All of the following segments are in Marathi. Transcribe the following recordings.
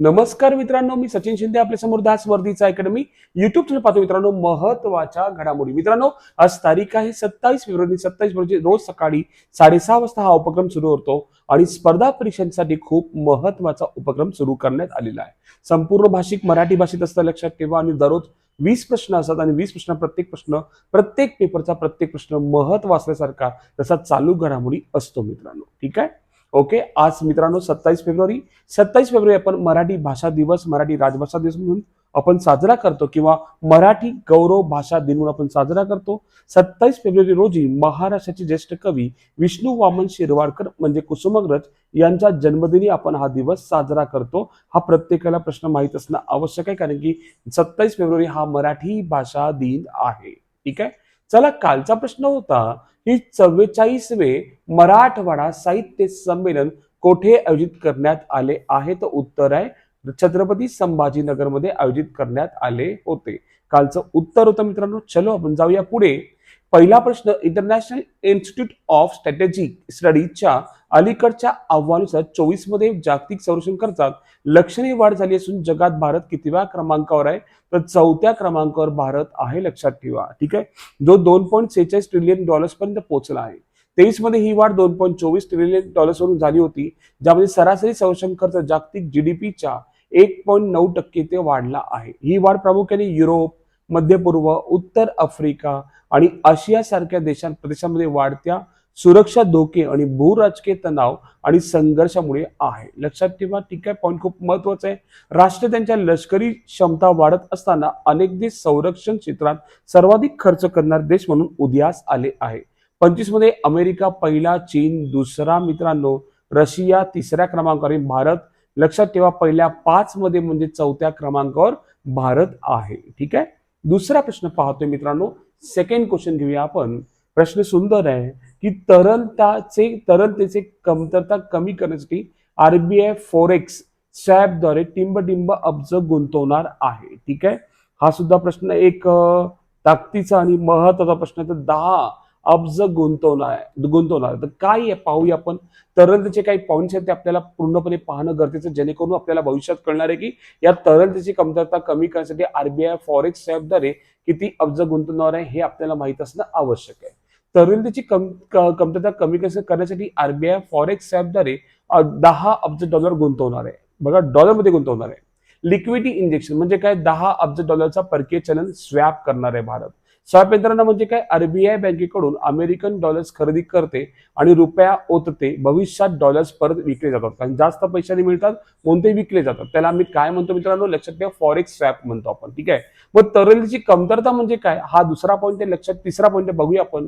नमस्कार मित्रांनो मी सचिन शिंदे आपल्यासमोर दास वर्दीचा अकॅडमी युट्यूब चॅनल पाहतो मित्रांनो महत्त्वाच्या घडामोडी. मित्रांनो आज तारीख आहे सत्तावीस फेब्रुवारी सत्तावीस फेब्रुवारी रोज सकाळी साडेसहा वाजता हा उपक्रम सुरू होतो आणि स्पर्धा परीक्षांसाठी खूप महत्त्वाचा उपक्रम सुरू करण्यात आलेला आहे. संपूर्ण भाषिक मराठी भाषेत असतं लक्षात ठेवा आणि दररोज वीस प्रश्न असतात आणि वीस प्रश्न प्रत्येक प्रश्न प्रत्येक पेपरचा प्रत्येक प्रश्न महत्त्व असल्यासारखा तसा चालू घडामोडी असतो मित्रांनो. ठीक आहे? ओके आज मित्रांनो सत्तावीस फेब्रुवारी. सत्तावीस फेब्रुवारी आपण मराठी भाषा दिवस मराठी राजभाषा दिवस म्हणून आपण साजरा करतो किंवा मराठी गौरव भाषा दिन म्हणून आपण साजरा करतो. सत्तावीस फेब्रुवारी रोजी महाराष्ट्राचे ज्येष्ठ कवी विष्णू वामन शिरवाडकर म्हणजे कुसुमाग्रज यांच्या जन्मदिनी आपण हा दिवस साजरा करतो. हा प्रत्येकाला प्रश्न माहीत असणं आवश्यक आहे कारण की सत्तावीस फेब्रुवारी हा मराठी भाषा दिन आहे. ठीक आहे? चला कालचा प्रश्न होता की चव्वेचाळीसवे मराठवाडा साहित्य संमेलन कोठे आयोजित करण्यात आले आहे? तर उत्तर आहे छत्रपती संभाजीनगरमध्ये आयोजित करण्यात आले होते. कालचं उत्तर होतं मित्रांनो. चलो आपण जाऊया पुढे. पहिला प्रश्न इंटरनॅशनल इन्स्टिट्यूट ऑफ स्ट्रॅटेजिक स्टडीजच्या अलीकडच्या अहवालानुसार चोवीसमध्ये जागतिक संरक्षण खर्चात लक्षणीय वाढ झाली असून जगात भारत कितव्या क्रमांकावर आहे? तर चौथ्या क्रमांकावर भारत आहे लक्षात ठेवा. ठीक आहे? जो दोन पॉईंट सेहेचाळीस ट्रिलियन डॉलर्स पर्यंत पोहोचला आहे. तेवीसमध्ये ही वाढ दोन पॉईंट चोवीस ट्रिलियन डॉलर्सवरून झाली होती ज्यामध्ये सरासरी संरक्षण खर्च जागतिक जीडीपीच्या एक पॉईंट नऊ टक्के ते वाढला आहे. ही वाढ प्रामुख्याने युरोप मध्य पूर्व उत्तर आफ्रिका आणि आशियासारख्या देशां प्रदेशांमध्ये वाढत्या सुरक्षा धोके आणि भूराजकीय तणाव आणि संघर्षामुळे आहे. लक्षात ठेवा ठीक आहे? पॉईंट खूप महत्त्वाचा आहे. राष्ट्र त्यांच्या लष्करी क्षमता वाढत असताना अनेक देश संरक्षण क्षेत्रात सर्वाधिक खर्च करणारे देश म्हणून उदयास आले आहे. पंचवीसमध्ये अमेरिका पहिला चीन दुसरा मित्रांनो रशिया तिसऱ्या क्रमांकावर भारत. लक्षात ठेवा पहिल्या पाच मध्ये म्हणजे चौथ्या क्रमांकावर भारत आहे. ठीक आहे? दुसरा प्रश्न पाहतोय मित्रांनो सेकंड क्वेश्चन घेऊया आपण. प्रश्न सुंदर आहे की तरलताचे तरलतेचे कमतरता कमी करण्यासाठी आरबीआय फोरेक्स स्वॅपद्वारे टिंबटिंब अब्ज गुंतवणार आहे. ठीक आहे? हा सुद्धा प्रश्न एक ताकदीचा आणि महत्त्वाचा प्रश्न तर दहा अब्ज गुंतवणार गुंतवणार तर काय आहे? पाहूया आपण. तरलतेचे काही पॉईंट्स आहेत ते आपल्याला पूर्णपणे पाहणं गरजेचं जेणेकरून आपल्याला भविष्यात कळणार आहे की या तरलतेची कमतरता कमी करण्यासाठी आरबीआय फॉरेक्स स्वॅपद्वारे किती अब्ज गुंतवणार आहे हे आपल्याला माहीत असणं आवश्यक आहे. तरलतेची कम कमतरता कमी करण्यासाठी आरबीआय फॉरेक्स ॲपद्वारे दहा अब्ज डॉलर गुंतवणार आहे. बघा डॉलरमध्ये गुंतवणार आहे. लिक्विडिटी इंजेक्शन म्हणजे काय? दहा अब्ज डॉलरचा परकीय चलन स्वॅप करणार आहे भारत. स्वॅप यंत्रणा म्हणजे काय? आरबीआय बँकेकडून अमेरिकन डॉलर्स खरेदी करते आणि रुपया ओतते. भविष्यात डॉलर्स परत विकले जातात. कारण जास्त पैशाने मिळतात कोणते विकले जातात. त्याला आम्ही काय म्हणतो मित्रांनो? लक्षात ठेवा फॉरेक्स स्वॅप म्हणतो आपण. ठीक आहे? मग तरलतेची कमतरता म्हणजे काय? हा दुसरा पॉईंट आहे लक्षात तिसरा पॉईंट आहे. बघूया आपण.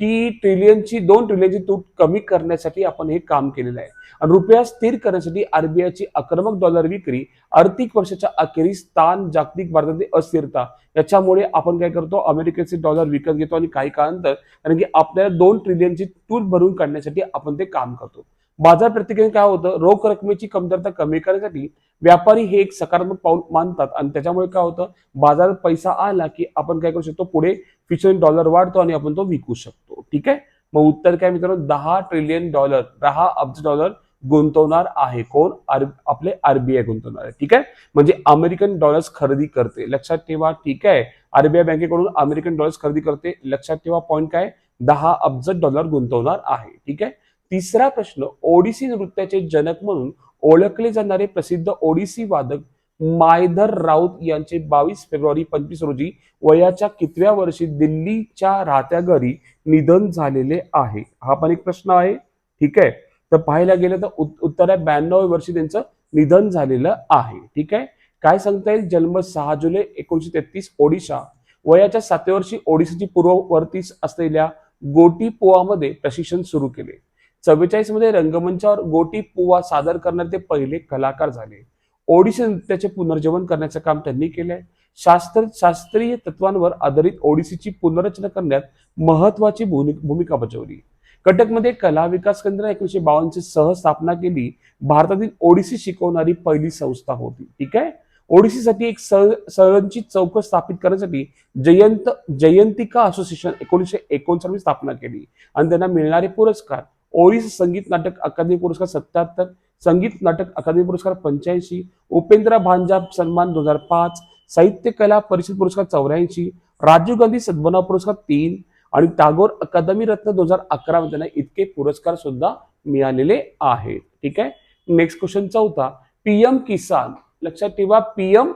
की ट्रिलियनची दोन ट्रिलियनची तूट कमी करण्यासाठी आपण हे काम केलेलं आहे. आणि रुपया स्थिर करण्यासाठी आरबीआयची आक्रमक डॉलर विक्री आर्थिक वर्षाच्या अखेरीस स्थान जागतिक भारतातील अस्थिरता याच्यामुळे आपण काय करतो? अमेरिकेचे डॉलर विकत घेतो आणि काही काळानंतर कारण की आपल्याला दोन ट्रिलियनची तूट भरून काढण्यासाठी आपण ते काम करतो. बाजार प्रतिक्रिया काय होतं? रोख रकमेची कमतरता कमी करण्यासाठी व्यापारी हे एक सकारात्मक पाऊल मानतात. आणि त्याच्यामुळे काय होतं? बाजारात पैसा आला की आपण काय करू शकतो? पुढे फ्युचर डॉलर वाढतो आणि आपण तो विकू शकतो. ठीक आहे? मग उत्तर काय मित्रांनो? दहा ट्रिलियन डॉलर दहा अब्ज डॉलर गुंतवणार आहे. कोण? आर आपले आरबीआय गुंतवणार आहे. ठीक आहे? म्हणजे अमेरिकन डॉलर्स खरेदी करते. लक्षात ठेवा. ठीक आहे? आरबीआय बँकेकडून अमेरिकन डॉलर्स खरेदी करते. लक्षात ठेवा. पॉईंट काय दहा अब्ज डॉलर गुंतवणार आहे. ठीक आहे? तिसरा प्रश्न ओडिसी नृत्याचे जनक म्हणून ओळखले जाणारे प्रसिद्ध ओडिसी वादक मायधर राऊत यांचे बावीस फेब्रुवारी पंचवीस रोजी वयाच्या कितव्या वर्षी दिल्लीच्या राहत्या घरी निधन झालेले आहे. हा पण एक प्रश्न आहे. ठीक आहे? तर पाहायला गेलं तर उत- उत्तर आहे ब्याण्णव वर्षी त्यांचं निधन झालेलं आहे. ठीक आहे? काय सांगता येईल? जन्म सहा जुलै एकोणीशे तेहतीस ओडिशा. वयाच्या सातव्या वर्षी ओडिशाची पूर्ववर्तीस असलेल्या गोटी पोवामध्ये प्रशिक्षण सुरू केले. चव्वेचाळीसमध्ये रंगमंचावर गोटी पुवा सादर करणारे ते पहिले कलाकार झाले. ओडिसी नृत्याचे पुनर्जीवन करण्याचं काम त्यांनी केलंय. शास्त्र शास्त्रीय तत्वांवर आधारित ओडिसीची पुनर्रचना करण्यात महत्वाची भूमिका बजावली. कटकमध्ये कला विकास केंद्र एकोणीशे बावन्नची सह स्थापना केली. भारतातील ओडिसी शिकवणारी पहिली संस्था होती. ठीक आहे? ओडिसीसाठी एक संरचित चौकट स्थापित करण्यासाठी जयंत जयंतिका असोसिएशन एकोणीसशे एकोणसाठ स्थापना केली. आणि त्यांना मिळणारे पुरस्कार ओडिसी संगीत नाटक अकादमी पुरस्कार सत्याहत्तर संगीत नाटक अकादमी पुरस्कार पंच्याऐंशी उपेंद्र भांजा सन्मान दोन हजार पाच साहित्य कला परिषद पुरस्कार चौऱ्याऐंशी राजीव गांधी सद्भावना पुरस्कार तीन आणि टागोर अकादमी रत्न दोन हजार अकरा मध्ये त्यांना इतके पुरस्कार सुद्धा मिळालेले आहेत. ठीक आहे? नेक्स्ट क्वेश्चन चौथा. पीएम किसान. लक्षात ठेवा पीएम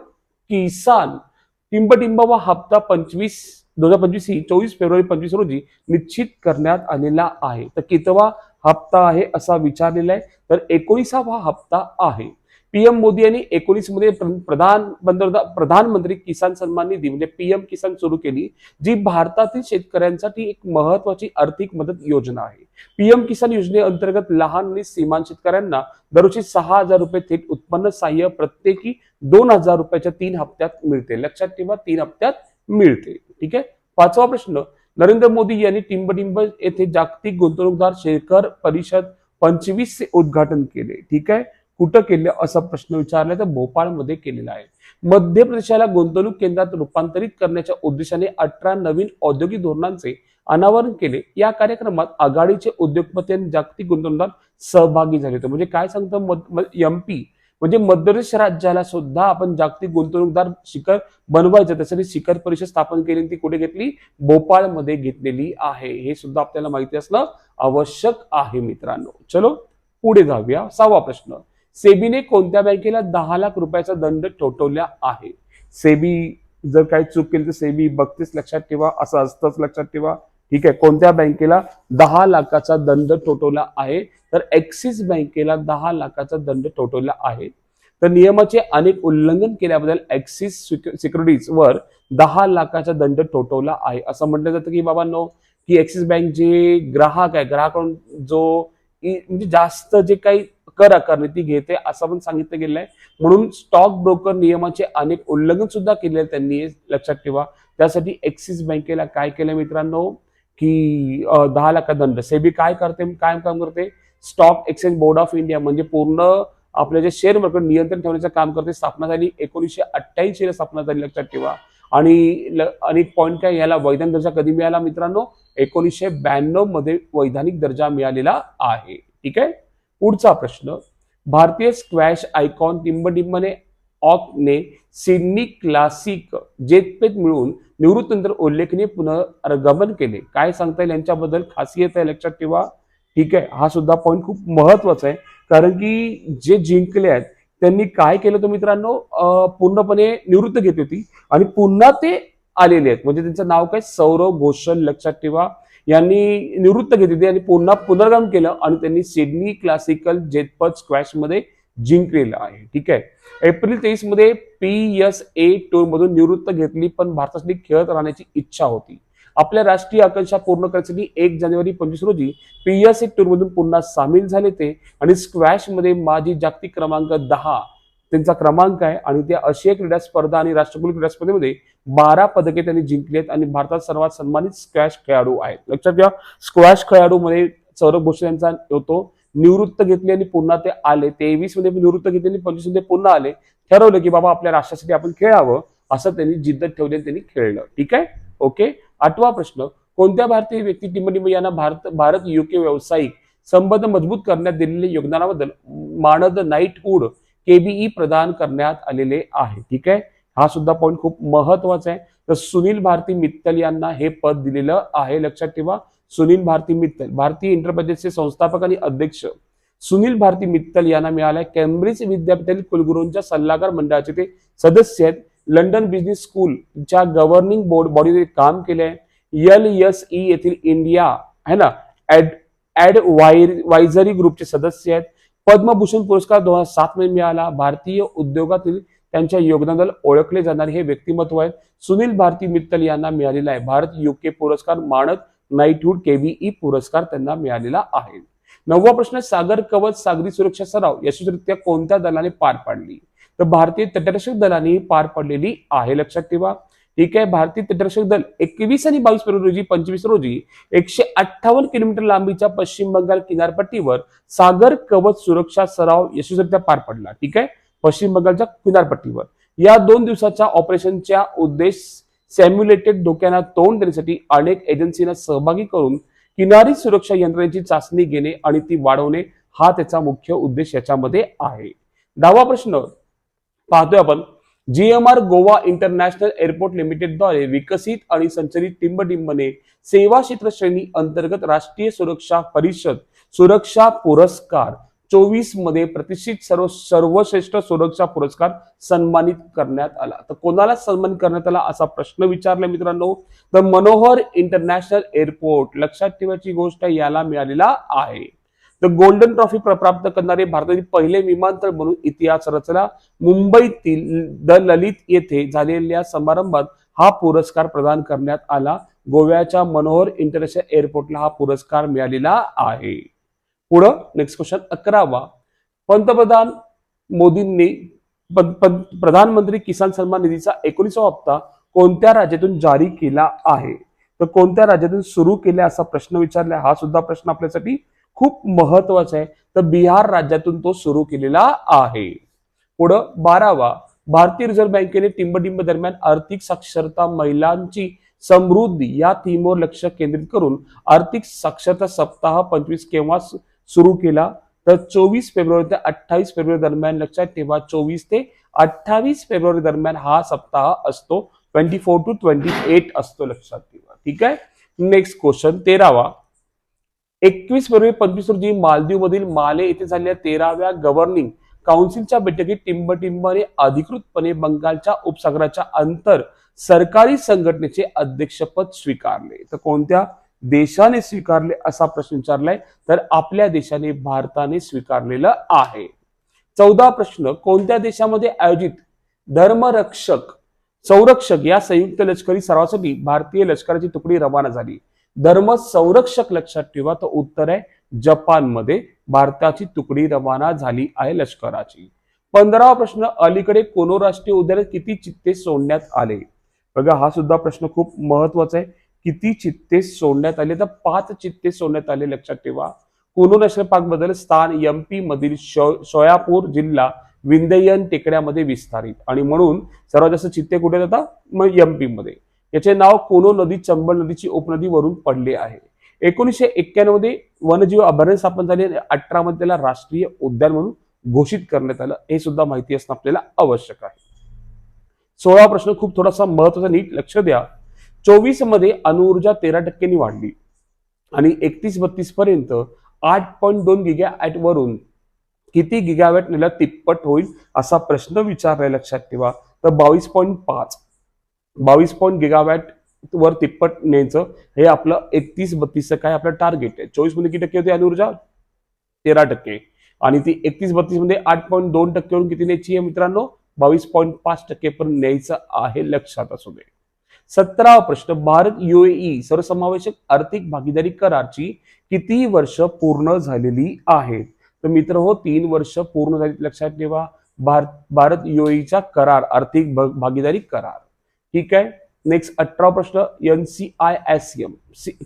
किसान. टिंबटिंब व हप्ता पंचवीस दोन हजार पंचवीस ही चोवीस फेब्रुवारी पंचवीस रोजी निश्चित करण्यात आलेला आहे. तर कितवा हप्ता आहे असा विचारलेला आहे. तर एकोणीसावा हप्ता आहे. पीएम मोदी यांनी एकोणीसमध्ये प्रधान प्रधानमंत्री किसान सन्मान निधी म्हणजे पीएम किसान सुरू केली जी भारतातील शेतकऱ्यांसाठी एक महत्वाची आर्थिक मदत योजना आहे. पीएम किसान योजनेअंतर्गत लहान आणि सीमांत शेतकऱ्यांना दरवर्षी सहा हजार रुपये थेट उत्पन्न सहाय्य प्रत्येकी दोन हजार रुपयाच्या तीन हप्त्यात मिळते. लक्षात ठेवा तीन हप्त्यात मिळते. ठीक आहे? पाचवा प्रश्न नरेंद्र मोदी यांनी टिंबटिंब येथे जागतिक गुंतवणूकदार शेखर परिषद पंचवीस चे उद्घाटन केले. ठीक आहे? कुठं केले? असा प्रश्न विचारला तर भोपाळमध्ये केलेला आहे. मध्य प्रदेशाला गुंतवणूक केंद्रात रूपांतरित करण्याच्या उद्देशाने अठरा नवीन औद्योगिक धोरणांचे अनावरण केले. या कार्यक्रमात आघाडीचे उद्योगपती आणि जागतिक गुंतवणूकदार सहभागी झाले होते. म्हणजे काय सांगतो? एमपी म्हणजे मध्यप्रदेश राज्याला सुद्धा आपण जागतिक गुंतवणूकदार शिखर बनवायचं त्यासाठी शिखर परिषद स्थापन केली आणि ती कुठे घेतली? भोपाळमध्ये घेतलेली आहे. हे सुद्धा आपल्याला माहिती असणं आवश्यक आहे मित्रांनो. चलो पुढे जाऊया. सहावा प्रश्न. सेबीने कोणत्या बँकेला दहा लाख रुपयाचा दंड ठोठवला आहे? सेबी जर काही चूक केली तर सेबी बघतेच लक्षात ठेवा असं असतंच लक्षात ठेवा. ठीक आहे? कोणत्या बँकेला दहा लाखाचा दंड ठोठवला आहे? तर ऍक्सिस बँकेला दहा लाखाचा दंड ठोठवला आहे. तर नियमाचे अनेक उल्लंघन केल्याबद्दल ऍक्सिस सिक्युरिटीज वर दहा लाखाचा दंड ठोठवला आहे. असं म्हटलं जातं की बाबांनो की ऍक्सिस बँक जे ग्राहक आहे ग्राहकांकडून जो म्हणजे जास्त जे काही कर आकारणी ती घेते असं पण सांगितलं गेलं आहे म्हणून स्टॉक ब्रोकर नियमाचे अनेक उल्लंघन सुद्धा केले त्यांनी लक्षात ठेवा. त्यासाठी ऍक्सिस बँकेला काय केलं मित्रांनो? की दहा लाखा दंड. सेबी काय करते काय काम करते? Stock exchange board of India म्हणजे पूर्ण आपले जे शेअर मार्केट नियंत्रण ठेवण्याचं काम करते स्थापना झाली एकोणीसशे अठ्ठ्याऐंशी ला स्थापना झाली लक्षात ठेवा. आणि ल- आणि पॉईंट काय याला? वैधानिक दर्जा कधी मिळाला मित्रांनो? एकोणीसशे ब्याण्णवमध्ये वैधानिक दर्जा मिळालेला आहे. ठीक आहे? पुढचा प्रश्न. भारतीय स्क्वॅश आयकॉन टिंबटिंबने ऑकने सिडनी क्लासिक जेतपेत मिळून निवृत्तनंतर उल्लेखनीय पुनर्गमन केले. काय सांगता येईल यांच्याबद्दल? खासियत आहे लक्षात ठेवा. ठीक आहे. हा सुद्धा पॉईंट खूप महत्त्वाचा आहे. कारण की जे जिंकले आहेत त्यांनी काय केलं तर मित्रांनो? पूर्णपणे निवृत्त घेतली होती. आणि पुन्हा ते आलेले आहेत. म्हणजे त्यांचं नाव काय? सौरव घोषल लक्षात ठेवा. यांनी निवृत्त घेतली आणि पुन्हा पुनर्गम केलं आणि त्यांनी सिडनी क्लासिकल जेतपद स्क्वॅशमध्ये जिंकलेलं आहे. ठीक आहे? एप्रिल तेवीसमध्ये पी एस ए टूर मधून निवृत्त घेतली पण भारतासाठी खेळत राहण्याची इच्छा होती. आपल्या राष्ट्रीय आकांक्षा पूर्ण करण्यासाठी एक जानेवारी पंचवीस रोजी पी एस ए टूर मधून पुन्हा सामील झाले ते आणि स्क्वॅशमध्ये माजी जागतिक क्रमांक दहा त्यांचा क्रमांक आहे आणि त्या आशिया क्रीडा स्पर्धा आणि राष्ट्रकुल क्रीडा स्पर्धेमध्ये बारा पदके त्यांनी जिंकली आहेत आणि भारतात सर्वात सन्मानित स्क्वॅश खेळाडू आहेत. लक्षात घ्या स्क्वॅश खेळाडू मध्ये सौरभ भोसले यांचा होतो निवृत्त घेतली आणि पुन्हा ते आले. तेवीसमध्ये निवृत्त घेतली आणि पंचवीसमध्ये पुन्हा आले. ठरवलं की बाबा आपल्या राष्ट्रासाठी आपण खेळावं असं त्यांनी जिद्द ठेवली आणि त्यांनी खेळलं. ठीक आहे? ओके? आठवा प्रश्न. कोणत्या भारतीय व्यक्ती टिंबटिंब यांना भारत भारत युके व्यावसायिक संबंध मजबूत करण्यात दिलेल्या योगदानाबद्दल मानद नाईटहुड केबीई प्रदान करण्यात आलेले आहे. ठीक आहे? हा सुद्धा पॉईंट खूप महत्त्वाचा आहे. तर सुनील भारती मित्तल यांना हे पद दिलेलं आहे. लक्षात ठेवा. सुनील भारती मित्तल भारतीय इंटरप्रदेशचे संस्थापक आणि अध्यक्ष. सुनील भारती मित्तल यांना मिळालाय कॅम्ब्रिज विद्यापीठातील कुलगुरूंच्या सल्लागार मंडळाचे ते सदस्य आहेत. लंडन बिझनेस स्कूलच्या गव्हर्निंग बोर्ड बॉडीने काम केले आहे एल एस ई येथील इंडिया आहे ना? ऍड ऍड वायझरी ग्रुपचे सदस्य आहेत. पद्मभूषण पुरस्कार दोन हजार सात मध्ये मिळाला. भारतीय उद्योगातील त्यांच्या योगदानाला ओळखले जाणारे हे व्यक्तिमत्व आहेत. सुनील भारती मित्तल यांना मिळालेला आहे. भारत युके पुरस्कार मानद नाईटहूड केबीई पुरस्कार त्यांना मिळालेला आहे. नववा प्रश्न सागर कवच सागरी सुरक्षा सराव यशस्वीरित्या कोणत्या दलाने पार पाडली? तर भारतीय तटरक्षक दलाने पार पडलेली आहे लक्षात ठेवा. ठीक आहे भारतीय तटरक्षक दल एकवीस आणि बावीस फेब्रुवारी रोजी पंचवीस रोजी एकशे अठ्ठावन्न किलोमीटर लांबीच्या पश्चिम बंगाल किनारपट्टीवर सागर कवच सुरक्षा सराव यशस्वीरित्या पार पडला. ठीक आहे पश्चिम बंगालच्या किनारपट्टीवर. या दोन दिवसाच्या ऑपरेशनच्या उद्देश सॅम्युलेटेड धोक्यांना तोंड देण्यासाठी अनेक एजन्सींना सहभागी करून किनारी सुरक्षा यंत्रणेची चाचणी घेणे आणि ती वाढवणे हा त्याचा मुख्य उद्देश याच्यामध्ये आहे. दहावा प्रश्न. पाहतोय आपण. जीएमआर गोवा इंटरनॅशनल एअरपोर्ट लिमिटेडद्वारे विकसित आणि संचलित टिंबटिंबने सेवा क्षेत्र श्रेणी अंतर्गत राष्ट्रीय सुरक्षा परिषद सुरक्षा पुरस्कार चोवीसमध्ये प्रतिष्ठित सर्व सर्वश्रेष्ठ सुरक्षा पुरस्कार सन्मानित करण्यात आला. तर कोणाला सन्मानित करण्यात आला असा प्रश्न विचारला मित्रांनो? तर मनोहर इंटरनॅशनल एअरपोर्ट. लक्षात ठेवायची गोष्ट याला मिळालेला आहे. तर गोल्डन ट्रॉफी प्र- प्राप्त करणारे भारतातील पहिले विमानतळ म्हणून इतिहास रचला. मुंबईतील द ललित येथे झालेल्या समारंभात हा पुरस्कार प्रदान करण्यात आला. गोव्याच्या मनोहर इंटरनॅशनल एअरपोर्टला हा पुरस्कार मिळालेला आहे. पुढं नेक्स्ट क्वेश्चन अकरावा. पंतप्रधान मोदींनी प्रधानमंत्री किसान सन्मान निधीचा एकोणीसावा हप्ता कोणत्या राज्यातून जारी केला आहे? तर कोणत्या राज्यातून सुरू केला असा प्रश्न विचारला हा सुद्धा प्रश्न आपल्यासाठी खूप महत्त्वाचा आहे. तर बिहार राज्यातून तो सुरू केलेला आहे. पुढं बारावा. भारतीय रिझर्व्ह बँकेने टिंबटिंब दरम्यान आर्थिक साक्षरता महिलांची समृद्धी या थीमवर लक्ष केंद्रित करून आर्थिक साक्षरता सप्ताह पंचवीस केव्हा सुरू केला. तर चोवीस फेब्रुवारी ते अठ्ठावीस फेब्रुवारी दरम्यान लक्षात ठेवा चोवीस ते अठ्ठावीस फेब्रुवारी दरम्यान हा सप्ताह असतो. Twenty four two twenty eight असतो लक्षात ठेवा. ठीक आहे? नेक्स्ट क्वेश्चन तेरावा. एकवीस फेब्रुवारी पंचवीस रोजी मालदीव मधील माले येथे झालेल्या तेराव्या गव्हर्निंग काउन्सिलच्या बैठकीत टिंबटिंबने अधिकृतपणे बंगालच्या उपसागराच्या अंतर सरकारी संघटनेचे अध्यक्षपद स्वीकारले. तर कोणत्या? देशाने स्वीकारले असा प्रश्न विचारलाय तर आपल्या देशाने भारताने स्वीकारलेलं आहे. चौदा प्रश्न कोणत्या देशामध्ये आयोजित धर्मरक्षक संरक्षक या संयुक्त लष्करी सरावासाठी भारतीय लष्कराची तुकडी रवाना झाली? धर्म संरक्षक लक्षात ठेवा तर उत्तर आहे जपानमध्ये भारताची तुकडी रवाना झाली आहे लष्कराची. पंधरावा प्रश्न अलीकडे कोनो राष्ट्रीय उद्यानात किती चित्ते सोडण्यात आले? बघा हा सुद्धा प्रश्न खूप महत्त्वाचा आहे. किती चित्ते सोडण्यात आले? तर पाच चित्ते सोडण्यात आले लक्षात ठेवा. कुलू नॅशनल पार्कबद्दल स्थान एमपी मधील शो- जिल्हा विंध्ययन टेकड्यामध्ये विस्तारित. आणि म्हणून सर्वात जास्त चित्ते कुठे जातात मग एमपी मध्ये. याचे नाव कोनो नदी चंबळ नदीची उपनदीवरून पडले आहे. एकोणीसशे एक्क्याण्णवमध्ये वनजीव अभयारण्य स्थापन झाले आणि अठरा मध्ये त्याला राष्ट्रीय उद्यान म्हणून घोषित करण्यात आलं. हे सुद्धा माहिती असणं आपल्याला आवश्यक आहे. सोळा प्रश्न खूप थोडासा महत्त्वाचा नीट लक्ष द्या. चोवीसमध्ये अणुऊर्जा तेरा टक्क्यांनी वाढली. आणि एकतीस बत्तीस पर्यंत आठ पॉईंट दोन गिगा वरून किती गिगावॅट नेला तिप्पट होईल असा प्रश्न विचारलाय लक्षात ठेवा. तर बावीस पॉईंट पाच बावीस पॉईंट गिगावॅट वर तिप्पट न्यायचं हे आपलं एकतीस बत्तीसचं काय आपलं टार्गेट आहे. चोवीसमध्ये किती टक्के होती अणुऊर्जा तेरा टक्के. आणि ती एकतीस बत्तीसमध्ये आठ पॉईंट दोन टक्केवरून किती न्यायची आहे मित्रांनो? बावीस पॉईंट पाच टक्केपर्यंत न्यायचं आहे लक्षात असू दे. सतरावा प्रश्न. भारत युएई सर्वसमावेशक आर्थिक भागीदारी करारची किती वर्ष पूर्ण झालेली आहेत? तर मित्र हो तीन वर्ष पूर्ण झाली. लक्षात ठेवा. भारत भारत युएईचा करार आर्थिक भागीदारी करार. ठीक आहे? नेक्स्ट अठरा प्रश्न. N C I S M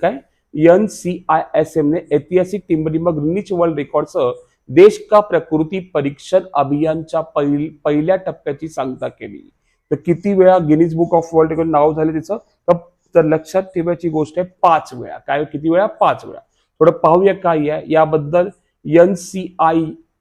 काय? N C I S M ने ऐतिहासिक टिंबलिंब ग्रीनिच वर्ल्ड रेकॉर्डसह देश का प्रकृती परीक्षण अभियानच्या पहिल्या टप्प्याची सांगता केली. तर किती वेळा Guinness book of world record नाव झाले त्याचं तर- तर लक्षात ठेवायची गोष्ट आहे पाच वेळा. काय किती वेळा? पाच वेळा. थोडं पाहूया काय आहे. याबद्दल N C I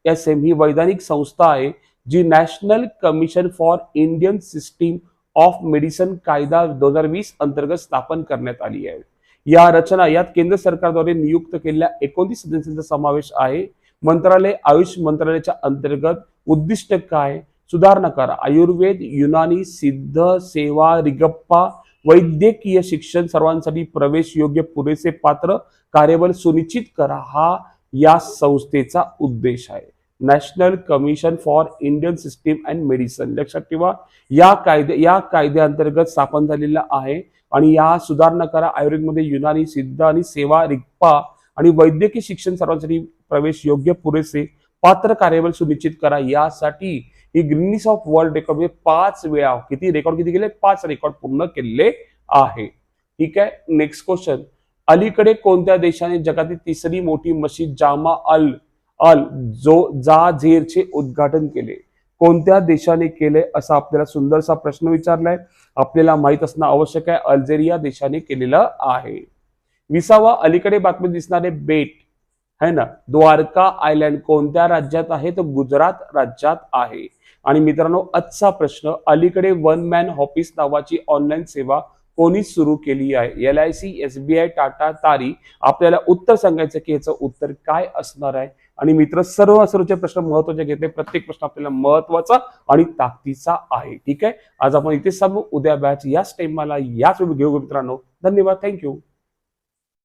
S M ही वैधानिक संस्था आहे जी national commission for Indian system of medicine कायदा दोन हजार वीस अंतर्गत स्थापन करण्यात आली आहे. या रचना यात केंद्र सरकारद्वारे नियुक्त केलेल्या एकोणतीस सदस्यांचा समावेश आहे. मंत्रालय आयुष मंत्रालयाच्या अंतर्गत उद्दिष्ट काय? सुधारणा करा. आयुर्वेद युनानी सिद्ध सेवा रिगप्पा वैद्यकीय शिक्षण सर्वांसाठी प्रवेश योग्य पुरेसे पात्र कार्यबल सुनिश्चित करा. हा या संस्थेचा उद्देश आहे. National commission for Indian system and medicine. लक्षात ठेवा या कायदे या कायद्याअंतर्गत स्थापन झालेला आहे आणि या सुधारणा करा. आयुर्वेदमध्ये युनानी सिद्ध आणि सेवा रिक्पा आणि वैद्यकीय शिक्षण सर्वांसाठी प्रवेश योग्य पुरेसे पात्र कार्यबल सुनिश्चित करा. यासाठी ही ग्रीनिस ऑफ वर्ल्ड रेकॉर्ड म्हणजे पाच वेळा किती रेकॉर्ड किती केले? पाच रेकॉर्ड पूर्ण केलेले आहे. ठीक आहे? नेक्स्ट क्वेश्चन अलीकडे कोणत्या देशाने जगातील तिसरी मोठी मशीद जामा अल अल जो जाझेरचे उद्घाटन केले? कोणत्या देशाने केले असा आपल्याला सुंदरसा प्रश्न विचारलाय. आपल्याला माहीत असणं आवश्यक आहे. अल्जेरिया देशाने केलेलं आहे. विसावा अलीकडे बातमी दिसणारे बेट. है ना? द्वारका आयलँड कोणत्या राज्यात आहे? तर गुजरात राज्यात आहे. आणि मित्रांनो आजचा प्रश्न अलीकडे वन मॅन ऑफिस नावाची ऑनलाईन सेवा कोणी सुरू केली आहे? L I C SBI Tata तारी आपल्याला उत्तर सांगायचं की याचं उत्तर काय असणार आहे? आणि मित्र सर्व सर्वचे प्रश्न महत्त्वाचे घेतले. प्रत्येक प्रश्न आपल्याला महत्त्वाचा आणि ताकदीचा आहे. ठीक आहे? आज आपण इथे सांगू उद्या बॅच याच टाइम मला याच वेळी घेऊ मित्रांनो. धन्यवाद. थँक्यू